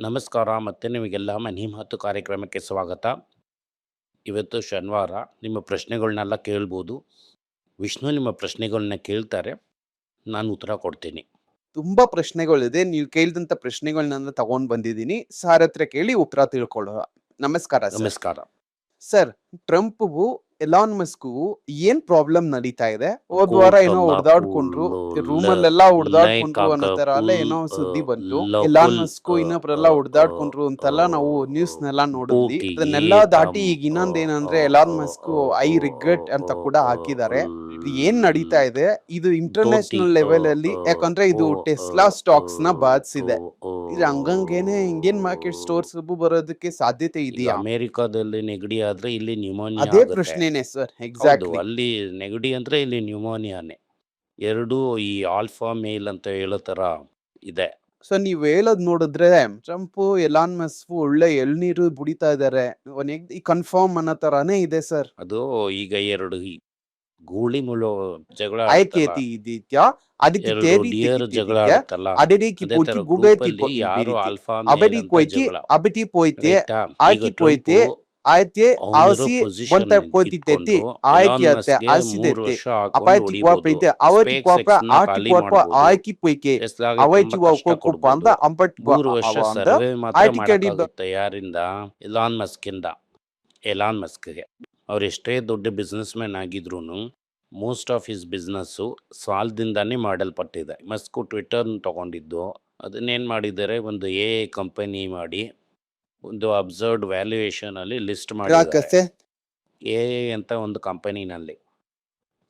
ನಮಸ್ಕಾರ ಮತ್ತು ನಿಮಗೆಲ್ಲ ಮನೆ ಮಾತು ಕಾರ್ಯಕ್ರಮಕ್ಕೆ ಸ್ವಾಗತ. ಇವತ್ತು ಶನಿವಾರ ನಿಮ್ಮ ಪ್ರಶ್ನೆಗಳನ್ನೆಲ್ಲ ಕೇಳ್ಬೋದು. ವಿಷ್ಣು ನಿಮ್ಮ ಪ್ರಶ್ನೆಗಳನ್ನ ಕೇಳ್ತಾರೆ. ನಾನು ಉತ್ತರ ಕೊಡ್ತೀನಿ. ತುಂಬ ಪ್ರಶ್ನೆಗಳಿದೆ. ನೀವು ಕೇಳಿದಂಥ ಪ್ರಶ್ನೆಗಳನ್ನ ತಗೊಂಡು ಬಂದಿದ್ದೀನಿ. ಸಾರ್ ಹತ್ರ ಕೇಳಿ ಉತ್ತರ ತಿಳ್ಕೊಳ್ಳೋಣ. ನಮಸ್ಕಾರ ನಮಸ್ಕಾರ. ಸರ್ ಟ್ರಂಪ್ ಎಲಾನ್ ಮಸ್ಕು ಏನ್ ಪ್ರಾಬ್ಲಮ್ ನಡೀತಾ ಇದೆ? ಹೋದ್ ವಾರ ಏನೋ ಹೊಡೆದಾಡ್ಕೊಂಡ್ರು ರೂಮ್ ಅಲ್ಲೆಲ್ಲ ಹೊಡೆದಾಡ್ಕೊಂಡ್ರು ಅನ್ನೋ ತರ ಅಲ್ಲ ಏನೋ ಸುದ್ದಿ ಬಂತು. ಎಲಾನ್ ಮಸ್ಕು ಇನ್ನೊಬ್ರೆಲ್ಲ ಹೊಡೆದಾಡ್ಕೊಂಡ್ರು ಅಂತೆಲ್ಲ ನಾವು ನ್ಯೂಸ್ ನೆಲ್ಲ ನೋಡಿದ್ವಿ ಅದನ್ನೆಲ್ಲ ದಾಟಿ ಈಗ ಇನ್ನೊಂದ್ ಏನಂದ್ರೆ ಎಲಾನ್ ಮಸ್ಕು ಐ ರಿಗ್ರೆಟ್ ಅಂತ ಕೂಡ ಹಾಕಿದ್ದಾರೆ. ಇದು ಏನ್ ನಡೀತಾ ಇದೆ? ಇದು ಇಂಟರ್ನ್ಯಾಷನಲ್ ಲೆವೆಲ್ ಅಲ್ಲಿ ಯಾಕಂದ್ರೆ ಇದು ಟೆಸ್ಲಾ ಸ್ಟಾಕ್ಸ್ನ ಬಾಧಿಸಿದೆ ಇದು. ಹಂಗಂಗೇನೆ ಇಂಡಿಯನ್ ಮಾರ್ಕೆಟ್ ಸ್ಟೋರ್ಸ್ ಬರೋದಕ್ಕೆ ಸಾಧ್ಯತೆ ಇದೆಯಾ? ಅಮೆರಿಕಾದಲ್ಲಿ ನೆಗಡಿ ಆದ್ರೆ ಇಲ್ಲಿ ನ್ಯೂಮೋನಿಯಾ ಅದೇ ಪ್ರಶ್ನೆನೆ ಸರ್ ಎಕ್ಸಾಕ್ಟ್ ಎಕ್ಸಾಕ್ಟ್ಲಿ ಅಲ್ಲಿ ನೆಗಡಿ ಅಂದ್ರೆ ಇಲ್ಲಿ ನ್ಯೂಮೋನಿಯಾನೇ. ಎರಡು ಈ ಆಲ್ಫಾ ಮೇಲ್ ಅಂತ ಹೇಳೋ ತರ ಇದೆ. ಸೊ ನೀವ್ ಹೇಳೋದ್ ನೋಡಿದ್ರೆ ಟ್ರಂಪ್ ಎಲಾನ್ ಮಸ್ಕ್ ಒಳ್ಳೆ ಎಳ್ನೀರು ಬುಡಿತಾ ಇದಾರೆ. ಕನ್ಫರ್ಮ್ ಅನ್ನೋ ತರಾನೇ ಇದೆ ಸರ್ ಅದು ಈಗ ಎರಡು ಗೂಳಿ ಮುಳು ಜಗಳ ಆಯ್ಕೆ ಆಡ್ತಲ್ಲ, ಅದಕ್ಕೆ ತೇರಿ ಜಗಳ ಅದೇ ರೀತಿ ಪೋಚಿ ಗುಬೆ ಯಾರು ಆಲ್ಫಾ ಅಬಡಿ ಕೋಯ್ತಿ ಅಬಟಿ ಪೋಯ್ತಿ ಆಕಿ ಪೋಯ್ತಿ ಆಯ್ತಿ ಆಸಿ ಒಂತ ಪೋಯ್ತಿ ತೆತ್ತಿ ಆಯ್ಕಿ ಅತ್ತೆ ಆಸಿದೆತ್ತಿ ಅಪಾಯ್ತಿ ಕ್ವಾಪ್ರೈತೆ ಅವತಿ ಕ್ವಾಪ್ರ ಆಟಿ ಕ್ವಾಪ್ರ ಆಯ್ಕಿ ಪೊಯ್ಕೆ ಅವೈತಿ ಕೋಕು ಬಂದ ಅಂಪಟ್ ಮೂರು ವರ್ಷ ಸರ್ವೆ ಮಾತ್ರ ಮಾಡಕ್ಕಾಗುತ್ತೆ ಯಾರಿಂದ? ಎಲಾನ್ ಮಸ್ಕಿಂದ ಎಲಾನ್ ಮಸ್ಕ್ಗೆ ಅವ್ರು ಎಷ್ಟೇ ದೊಡ್ಡ ಬಿಸ್ನೆಸ್ ಮ್ಯಾನ್ ಆಗಿದ್ರು ಮೋಸ್ಟ್ ಆಫ್ ಹಿಸ್ ಬಿಸ್ನೆಸ್ಸು ಸಾಲ್ದಿಂದಾನೇ ಮಾಡಲ್ಪಟ್ಟಿದೆ. ಮಸ್ಕು ಟ್ವಿಟರ್ ತಗೊಂಡಿದ್ದು. ಅದನ್ನೇನು ಮಾಡಿದ್ದಾರೆ? ಒಂದು ಎ ಕಂಪನಿ ಮಾಡಿ ಒಂದು ಅಬ್ಸರ್ವ್ಡ್ ವ್ಯಾಲ್ಯೂಯೇಷನ್ ಅಲ್ಲಿ ಲಿಸ್ಟ್ ಮಾಡಿದ್ದಾರೆ. ಎ ಎ ಅಂತ ಒಂದು ಕಂಪನಿನಲ್ಲಿ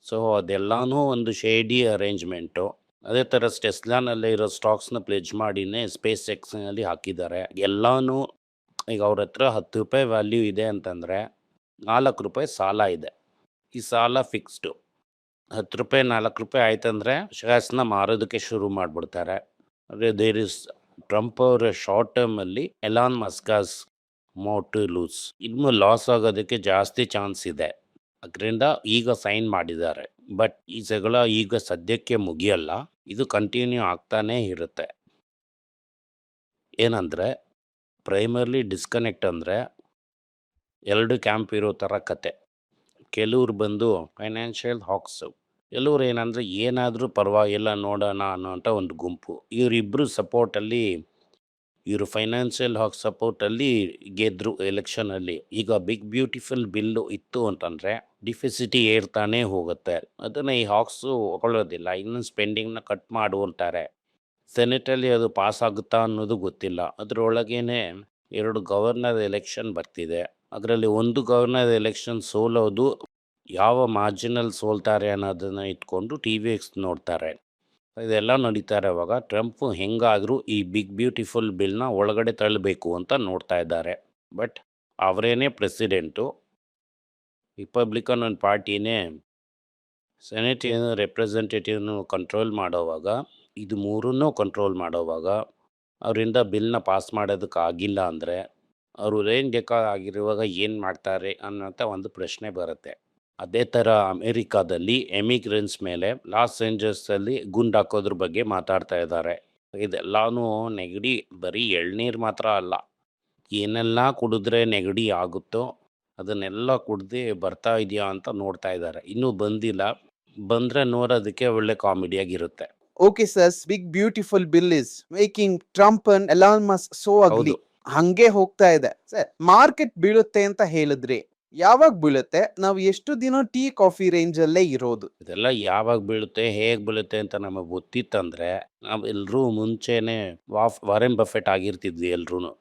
ಸೊ ಅದೆಲ್ಲಾನು ಒಂದು ಶೇಡಿ ಅರೇಂಜ್ಮೆಂಟು ಅದೇ ಥರ ಟೆಸ್ಲಾನಲ್ಲಿ ಇರೋ ಸ್ಟಾಕ್ಸ್ನ ಪ್ಲೇಜ್ ಮಾಡಿನೇ ಸ್ಪೇಸ್ ಎಕ್ಸ್ನಲ್ಲಿ ಹಾಕಿದ್ದಾರೆ. ಎಲ್ಲನೂ ಈಗ ಅವ್ರ ಹತ್ರ ಹತ್ತು ರೂಪಾಯಿ ವ್ಯಾಲ್ಯೂ ಇದೆ ಅಂತಂದರೆ ನಾಲ್ಕು ರೂಪಾಯಿ ಸಾಲ ಇದೆ. ಈ ಸಾಲ ಫಿಕ್ಸ್ಡು ಹತ್ತು ರೂಪಾಯಿ, ನಾಲ್ಕು ರೂಪಾಯಿ ಆಯ್ತಂದರೆ ಶೇರ್ಸ್ನ ಮಾರೋದಕ್ಕೆ ಶುರು ಮಾಡಿಬಿಡ್ತಾರೆ. ಅದೇ ದೇರ್ ಇಸ್ ಟ್ರಂಪ್ ಅವರ ಶಾರ್ಟ್ ಟರ್ಮಲ್ಲಿ ಎಲಾನ್ ಮಸ್ಕಾಸ್ ಮೋಟ್ ಲೂಸ್ ಇನ್ನು ಲಾಸ್ ಆಗೋದಕ್ಕೆ ಜಾಸ್ತಿ ಚಾನ್ಸ್ ಇದೆ. ಅದರಿಂದ ಈಗ ಸೈನ್ ಮಾಡಿದ್ದಾರೆ. ಬಟ್ ಈ ಜಗಳ ಈಗ ಸದ್ಯಕ್ಕೆ ಮುಗಿಯಲ್ಲ. ಇದು ಕಂಟಿನ್ಯೂ ಆಗ್ತಾನೇ ಇರುತ್ತೆ. ಏನಂದರೆ ಪ್ರೈಮರ್ಲಿ ಡಿಸ್ಕನೆಕ್ಟ್ ಅಂದರೆ ಎರಡು ಕ್ಯಾಂಪ್ ಇರೋ ಥರ ಕತೆ. ಕೆಲವ್ರು ಬಂದು, ಫೈನಾನ್ಷಿಯಲ್ ಹಾಕ್ಸು ಕೆಲವ್ರು ಏನಂದರೆ, ಏನಾದರೂ ಪರವಾಗಿಲ್ಲ, ನೋಡೋಣ ಅನ್ನೋಂಥ ಒಂದು ಗುಂಪು. ಇವರಿಬ್ಬರು ಸಪೋರ್ಟಲ್ಲಿ, ಇವರು ಫೈನಾನ್ಷಿಯಲ್ ಹಾಕ್ ಸಪೋರ್ಟಲ್ಲಿ ಗೆದ್ದರು ಎಲೆಕ್ಷನಲ್ಲಿ. ಈಗ ಬಿಗ್ ಬ್ಯೂಟಿಫುಲ್ ಬಿಲ್ಲು ಇತ್ತು ಅಂತಂದರೆ, ಡಿಫಿಸಿಟಿ ಏರ್ತಾನೇ ಹೋಗುತ್ತೆ. ಅದನ್ನು ಈ ಹಾಕ್ಸು ಒಗೊಳ್ಳೋದಿಲ್ಲ. ಇನ್ನೊಂದು ಸ್ಪೆಂಡಿಂಗ್ನ ಕಟ್ ಮಾಡು ಅಂತಾರೆ. ಸೆನೆಟಲ್ಲಿ ಅದು ಪಾಸ್ ಆಗುತ್ತಾ ಅನ್ನೋದು ಗೊತ್ತಿಲ್ಲ. ಅದರೊಳಗೇನೆ ಎರಡು ಗವರ್ನರ್ ಎಲೆಕ್ಷನ್ ಬರ್ತಿದೆ. ಅದರಲ್ಲಿ ಒಂದು ಗವರ್ನರ್ ಎಲೆಕ್ಷನ್ ಸೋಲೋದು ಯಾವ ಮಾರ್ಜಿನಲ್ಲಿ ಸೋಲ್ತಾರೆ ಅನ್ನೋದನ್ನು ಇಟ್ಕೊಂಡು ಟಿ ವಿ ಎಕ್ಸ್ ನೋಡ್ತಾರೆ. ಇದೆಲ್ಲ ನಡೀತಾ ಇರೋವಾಗ ಟ್ರಂಪ್ ಹೆಂಗಾದರೂ ಈ ಬಿಗ್ ಬ್ಯೂಟಿಫುಲ್ ಬಿಲ್ನ ಒಳಗಡೆ ತಳ್ಳಬೇಕು ಅಂತ ನೋಡ್ತಾ ಇದ್ದಾರೆ. ಬಟ್ ಅವರೇನೇ ಪ್ರೆಸಿಡೆಂಟು ರಿಪಬ್ಲಿಕನ್ ಒಂದು ಪಾರ್ಟಿನೇ ಸೆನೆಟ್ ರೆಪ್ರೆಸೆಂಟೇಟಿವ್ನು ಕಂಟ್ರೋಲ್ ಮಾಡೋವಾಗ, ಇದು ಮೂರನ್ನೂ ಕಂಟ್ರೋಲ್ ಮಾಡೋವಾಗ, ಅವರಿಂದ ಬಿಲ್ನ ಪಾಸ್ ಮಾಡೋದಕ್ಕಾಗಿಲ್ಲ ಅಂದರೆ ಅವರು ರೇಂಜ್ ಆಗಿರುವಾಗ ಏನು ಮಾಡ್ತಾರೆ ಅನ್ನೋಂಥ ಒಂದು ಪ್ರಶ್ನೆ ಬರುತ್ತೆ. ಅದೇ ಥರ ಅಮೇರಿಕಾದಲ್ಲಿ ಎಮಿಗ್ರೆಂಟ್ಸ್ ಮೇಲೆ ಲಾಸ್ ಏಂಜಲ್ಸಲ್ಲಿ ಗುಂಡಾಕೋದ್ರ ಬಗ್ಗೆ ಮಾತಾಡ್ತಾ ಇದ್ದಾರೆ. ಇದೆಲ್ಲನೂ ನೆಗಡಿ ಬರೀ ಎಳ್ನೀರು ಮಾತ್ರ ಅಲ್ಲ. ಏನೆಲ್ಲ ಕುಡಿದ್ರೆ ನೆಗಡಿ ಆಗುತ್ತೋ ಅದನ್ನೆಲ್ಲ ಕುಡ್ದು ಬರ್ತಾ ಇದೆಯಾ ಅಂತ ನೋಡ್ತಾ ಇದ್ದಾರೆ. ಇನ್ನೂ ಬಂದಿಲ್ಲ. ಬಂದರೆ ನೋಡೋದಕ್ಕೆ ಒಳ್ಳೆ ಕಾಮಿಡಿಯಾಗಿರುತ್ತೆ okay sir big beautiful bill is making Trump and Elon Musk so ugly ಹಂಗೆ ಹೋಗ್ತಾ ಇದೆ. ಸರ್, ಮಾರ್ಕೆಟ್ ಬೀಳುತ್ತೆ ಅಂತ ಹೇಳಿದ್ರಿ ಯಾವಾಗ ಬೀಳುತ್ತೆ? ನಾವು ಎಷ್ಟು ದಿನ ಟೀ, ಕಾಫಿ ರೇಂಜ್ ಅಲ್ಲೇ ಇರೋದು? ಇದೆಲ್ಲ ಯಾವಾಗ ಬೀಳುತ್ತೆ, ಹೇಗೆ ಬೀಳುತ್ತೆ ಅಂತ ನಮಗೆ ಗೊತ್ತಿತ್ತಂದ್ರೆ ನಾವು ಎಲ್ಲರೂ ಮುಂಚೆನೆ ವಾಫ್, ವಾರೆನ್ ಬಫೆಟ್ ಆಗಿರ್ತಿದ್ವಿ ಎಲ್ರೂ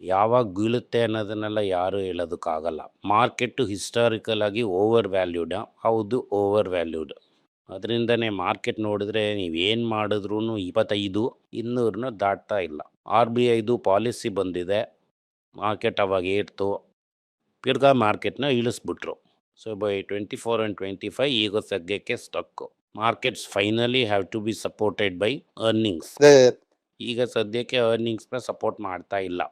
ಯಾವಾಗ ಬೀಳುತ್ತೆ ಅನ್ನೋದನ್ನೆಲ್ಲ ಯಾರು ಹೇಳೋದಕ್ಕಾಗಲ್ಲ. ಮಾರ್ಕೆಟ್ ಹಿಸ್ಟಾರಿಕಲ್ ಆಗಿ ಓವರ್ ವ್ಯಾಲ್ಯೂಡ್. ಹೌದು, ಓವರ್ ವ್ಯಾಲ್ಯೂಡ್. ಅದರಿಂದನೇ ಮಾರ್ಕೆಟ್ ನೋಡಿದ್ರೆ ನೀವೇನು ಮಾಡಿದ್ರೂ ಇಪ್ಪತ್ತೈದು ಇನ್ನೂರನ್ನ ದಾಟ್ತಾ ಇಲ್ಲ. ಆರ್ ಬಿ ಐದು ಪಾಲಿಸಿ ಬಂದಿದೆ. ಮಾರ್ಕೆಟ್ ಅವಾಗ ಏರ್ತು. ಪಿರ್ಗಾ ಮಾರ್ಕೆಟ್ನ ಇಳಿಸ್ಬಿಟ್ರು. So by twenty four and twenty five ಈಗ ಸದ್ಯಕ್ಕೆ stuck markets finally have to be supported by earnings ಈಗ ಸದ್ಯಕ್ಕೆ ಅರ್ನಿಂಗ್ಸ್ನ ಸಪೋರ್ಟ್ ಮಾಡ್ತಾ ಇಲ್ಲ.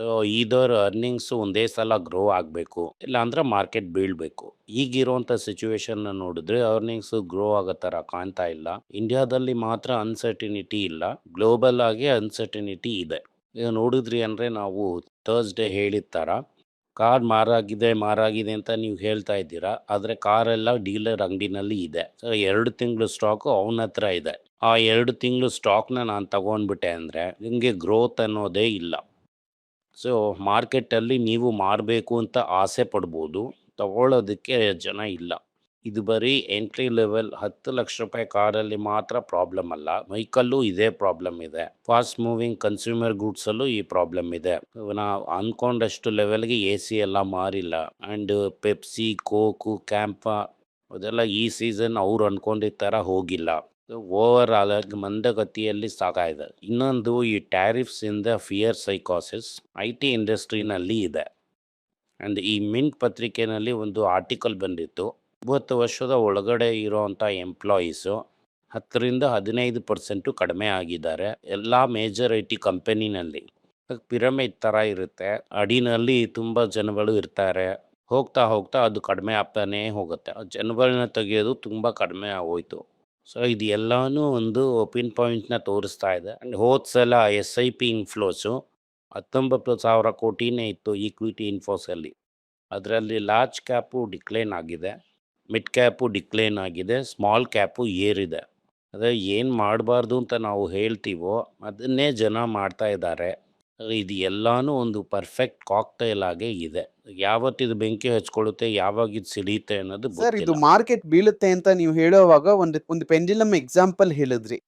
ಸೊ ಇದರ ಅರ್ನಿಂಗ್ಸ್ ಒಂದೇ ಸಲ ಗ್ರೋ ಆಗಬೇಕು. ಇಲ್ಲಾಂದ್ರೆ ಮಾರ್ಕೆಟ್ ಬೀಳಬೇಕು. ಈಗಿರುವಂಥ ಸಿಚುವೇಶನ್ ನೋಡಿದ್ರೆ ಅರ್ನಿಂಗ್ಸ್ ಗ್ರೋ ಆಗೋ ಥರ ಕಾಣ್ತಾ ಇಲ್ಲ. ಇಂಡಿಯಾದಲ್ಲಿ ಮಾತ್ರ ಅನ್ಸರ್ಟಿನಿಟಿ ಇಲ್ಲ. ಗ್ಲೋಬಲ್ ಆಗಿ ಅನ್ಸರ್ಟಿನಿಟಿ ಇದೆ. ಈಗ ನೋಡಿದ್ರಿ ಅಂದರೆ ನಾವು ಥರ್ಸ್ಡೇ ಹೇಳಿದ ಥರ, ಕಾರ್ ಮಾರಾಗಿದೆ ಮಾರಾಗಿದೆ ಅಂತ ನೀವು ಹೇಳ್ತಾ ಇದ್ದೀರಾ? ಆದರೆ ಕಾರೆಲ್ಲ ಡೀಲರ್ ಅಂಗಡಿನಲ್ಲಿ ಇದೆ. ಸೊ, ಎರಡು ತಿಂಗಳು ಸ್ಟಾಕು ಅವನ ಹತ್ರ ಇದೆ. ಆ ಎರಡು ತಿಂಗಳು ಸ್ಟಾಕ್ನ ನಾನು ತಗೊಂಡ್ಬಿಟ್ಟೆ ಅಂದರೆ ನಿಮಗೆ ಗ್ರೋತ್ ಅನ್ನೋದೇ ಇಲ್ಲ. ಸೊ ಮಾರ್ಕೆಟಲ್ಲಿ ನೀವು ಮಾರಬೇಕು ಅಂತ ಆಸೆ ಪಡ್ಬೋದು ತಗೊಳ್ಳೋದಕ್ಕೆ ಜನ ಇಲ್ಲ. ಇದು ಬರೀ ಎಂಟ್ರಿ ಲೆವೆಲ್ ಹತ್ತು ಲಕ್ಷ ರೂಪಾಯಿ ಕಾರಲ್ಲಿ ಮಾತ್ರ ಪ್ರಾಬ್ಲಮ್ ಅಲ್ಲ. ವೆಹಿಕಲ್ಲೂ ಇದೇ ಪ್ರಾಬ್ಲಮ್ ಇದೆ. ಫಾಸ್ಟ್ ಮೂವಿಂಗ್ ಕನ್ಸ್ಯೂಮರ್ ಗೂಡ್ಸಲ್ಲೂ ಈ ಪ್ರಾಬ್ಲಮ್ ಇದೆ. ನಾವು ಅಂದ್ಕೊಂಡಷ್ಟು ಲೆವೆಲ್ಗೆ ಎ ಸಿ ಎಲ್ಲ ಮಾರಿಲ್ಲ. ಆ್ಯಂಡ್ ಪೆಪ್ಸಿ ಕೋಕು ಕ್ಯಾಂಪ ಅದೆಲ್ಲ ಈ ಸೀಸನ್ ಅವ್ರು ಅಂದ್ಕೊಂಡಿದ್ದ ಥರ ಹೋಗಿಲ್ಲ. ಓವರ್ ಆಲ್ ಆಗಿ ಮಂದಗತಿಯಲ್ಲಿ ಇದೆ. ಇನ್ನೊಂದು ಈ ಟ್ಯಾರಿಫ್ಸ್ ಇಂದ ಫಿಯರ್ ಸೈಕಾಸಿಸ್ ಐ ಟಿ ಇಂಡಸ್ಟ್ರಿನಲ್ಲಿ ಇದೆ. ಆ್ಯಂಡ್ ಈ ಮಿಂಟ್ ಪತ್ರಿಕೆಯಲ್ಲಿ ಒಂದು ಆರ್ಟಿಕಲ್ ಬಂದಿತ್ತು. ಒಂಬತ್ತು ವರ್ಷದ ಒಳಗಡೆ ಇರೋವಂಥ ಎಂಪ್ಲಾಯೀಸು ಹತ್ತರಿಂದ ಹದಿನೈದು ಪರ್ಸೆಂಟು ಕಡಿಮೆ ಆಗಿದ್ದಾರೆ. ಎಲ್ಲ ಮೇಜರ್ ಐ ಟಿ ಕಂಪನಿನಲ್ಲಿ ಪಿರಮಿಡ್ ಥರ ಇರುತ್ತೆ. ಅಡಿನಲ್ಲಿ ತುಂಬ ಜನಗಳು ಇರ್ತಾರೆ. ಹೋಗ್ತಾ ಹೋಗ್ತಾ ಅದು ಕಡಿಮೆ ಆಗ್ತಾನೇ ಹೋಗುತ್ತೆ. ಜನಗಳನ್ನ ತೆಗೆಯೋದು ತುಂಬ ಕಡಿಮೆ ಆಗೋಯ್ತು. ಸೊ ಇದು ಎಲ್ಲನೂ ಒಂದು ಪಿನ್ ಪಾಯಿಂಟ್ನ ತೋರಿಸ್ತಾ ಇದೆ. ಆ್ಯಂಡ್ ಹೋದ ಸಲ ಎಸ್ ಐ ಪಿ ಇನ್ಫ್ಲೋಸು ಹತ್ತೊಂಬತ್ತು ಸಾವಿರ ಕೋಟಿನೇ ಇತ್ತು ಈಕ್ವಿಟಿ ಇನ್ಫೋಸಲ್ಲಿ ಅದರಲ್ಲಿ ಲಾರ್ಜ್ ಕ್ಯಾಪು ಡಿಕ್ಲೈನ್ ಆಗಿದೆ. ಮಿಡ್ ಕ್ಯಾಪು ಡಿಕ್ಲೈನ್ ಆಗಿದೆ. ಸ್ಮಾಲ್ ಕ್ಯಾಪು ಏರಿದೆ. ಅದೇ ಏನು ಮಾಡಬಾರ್ದು ಅಂತ ನಾವು ಹೇಳ್ತೀವೋ ಅದನ್ನೇ ಜನ ಮಾಡ್ತಾ ಇದ್ದಾರೆ. ಇದು ಎಲ್ಲನೂ ಒಂದು ಪರ್ಫೆಕ್ಟ್ ಕಾಕ್ಟೈಲ್ ಆಗೇ ಇದೆ. ಯಾವತ್ತಿದು ಬೆಂಕಿ ಹಚ್ಕೊಳ್ಳುತ್ತೆ ಯಾವಾಗ ಇದು ಸಿಡಿಯುತ್ತೆ ಅನ್ನೋದು ಸರ್ ಇದು ಗೊತ್ತಿಲ್ಲ. ಮಾರ್ಕೆಟ್ ಬೀಳುತ್ತೆ ಅಂತ ನೀವು ಹೇಳುವಾಗ ಒಂದು ಒಂದು ಪೆಂಡ್ಯುಲಮ್ ಎಕ್ಸಾಂಪಲ್ ಹೇಳಿದ್ರಿ.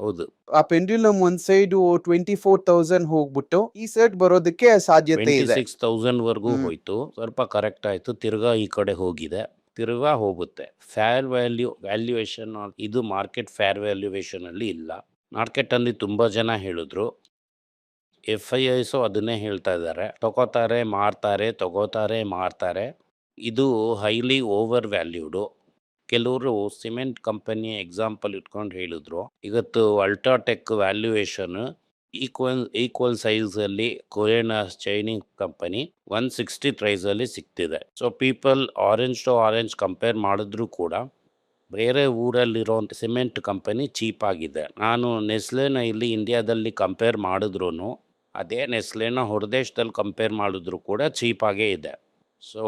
ಹೌದು. ಆ ಪೆಂಡ್ಯುಲಮ್ ಒಂದ್ ಸೈಡ್ ಟ್ವೆಂಟಿ ಫೋರ್ ತೌಸಂಡ್ ಹೋಗ್ಬಿಟ್ಟು ಈ ಸೈಡ್ ಬರೋದಕ್ಕೆ ಸಾಧ್ಯತೆ ಟ್ವೆಂಟಿ ಇದೆ ಸಿಕ್ಸ್ ತೌಸಂಡ್ವರೆಗೂ ಹ್ಮ್. ಹೋಯ್ತು. ಸ್ವಲ್ಪ ಕರೆಕ್ಟ್ ಆಯ್ತು. ತಿರ್ಗಾ ಈ ಕಡೆ ಹೋಗಿದೆ. ತಿರ್ಗಾ ಹೋಗುತ್ತೆ. ಫೇರ್ ವ್ಯಾಲ್ಯೂ ವ್ಯಾಲ್ಯೂಯೇಷನ್ ಇದು ಮಾರ್ಕೆಟ್ ಫೇರ್ ವ್ಯಾಲ್ಯೂಯೇಷನಲ್ಲಿ ಇಲ್ಲ. ಮಾರ್ಕೆಟ್ ಅಲ್ಲಿ ತುಂಬಾ ಜನ ಹೇಳಿದ್ರು. ಎಫ್ ಐ ಐಸು ಅದನ್ನೇ ಹೇಳ್ತಾ ಇದ್ದಾರೆ. ತಗೋತಾರೆ, ಮಾರ್ತಾರೆ ತಗೋತಾರೆ, ಮಾರ್ತಾರೆ. ಇದು ಹೈಲಿ ಓವರ್ ವ್ಯಾಲ್ಯೂಡು ಕೆಲವರು ಸಿಮೆಂಟ್ ಕಂಪನಿ ಎಕ್ಸಾಂಪಲ್ ಇಟ್ಕೊಂಡು ಹೇಳಿದ್ರು. ಇವತ್ತು ಅಲ್ಟ್ರಾಟೆಕ್ ವ್ಯಾಲ್ಯೂಯೇಷನ್ ಈಕ್ವಲ್ ಈಕ್ವಲ್ ಸೈಜಲ್ಲಿ Korean chaining company one sixty ಪ್ರೈಸಲ್ಲಿ ಸಿಗ್ತಿದೆ. So people orange to orange compare ಮಾಡಿದ್ರು ಕೂಡ ಬೇರೆ ಊರಲ್ಲಿರೋ ಸಿಮೆಂಟ್ ಕಂಪನಿ ಚೀಪ್ ಆಗಿದೆ. ನಾನು ನೆಸ್ಲೆನ ಇಲ್ಲಿ ಇಂಡಿಯಾದಲ್ಲಿ ಕಂಪೇರ್ ಮಾಡಿದ್ರು ಅದೇ ನೆಸ್ಲೆನ ಹೊರದೇಶದಲ್ಲಿ ಕಂಪೇರ್ ಮಾಡಿದ್ರು ಕೂಡ ಚೀಪಾಗೇ ಇದೆ. ಸೊ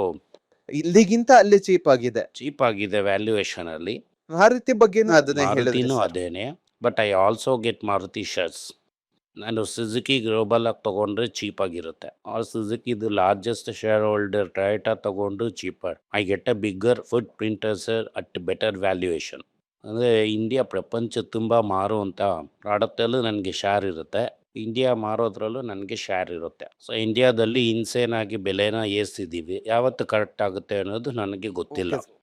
ಇಲ್ಲಿಗಿಂತ ಅಲ್ಲಿ ಚೀಪ್ ಆಗಿದೆ. ಚೀಪ್ ಆಗಿದೆ ವ್ಯಾಲ್ಯೂಯೇಷನಲ್ಲಿ ಮಾರುತಿ ಬಗ್ಗೆ ಅದನ್ನೇ ಹೇಳಿದ್ರಿ ಮಾರುತಿನೂ ಅದೇನೆ. But I also get Maruti shares ನಾನು ಸುಜುಕಿ ಗ್ಲೋಬಲ್ ಆಗಿ ತಗೊಂಡ್ರೆ ಚೀಪ್ ಆಗಿರುತ್ತೆ. ಆರ್ ಸುಜುಕಿದು ಲಾರ್ಜೆಸ್ಟ್ ಶೇರ್ ಹೋಲ್ಡರ್ ಟೊಯೋಟಾ ತಗೊಂಡು cheaper I get a bigger food printers at better valuation ಅಂದರೆ ಇಂಡಿಯಾ ಪ್ರಪಂಚ ತುಂಬ ಮಾರುವಂಥ ಪ್ರಾಡಕ್ಟಲ್ಲೂ ನನಗೆ ಶೇರ್ ಇರುತ್ತೆ. ಇಂಡಿಯಾ ಮಾರೋದ್ರಲ್ಲೂ ನನಗೆ ಶೇರ್ ಇರುತ್ತೆ. ಸೊ ಇಂಡಿಯಾದಲ್ಲಿ ಇನ್ಸೇನಾಗಿ ಬೆಲೆನ ಏರಿಸಿದ್ದೀವಿ ಯಾವತ್ತು ಕರೆಕ್ಟ್ ಆಗುತ್ತೆ ಅನ್ನೋದು ನನಗೆ ಗೊತ್ತಿಲ್ಲ.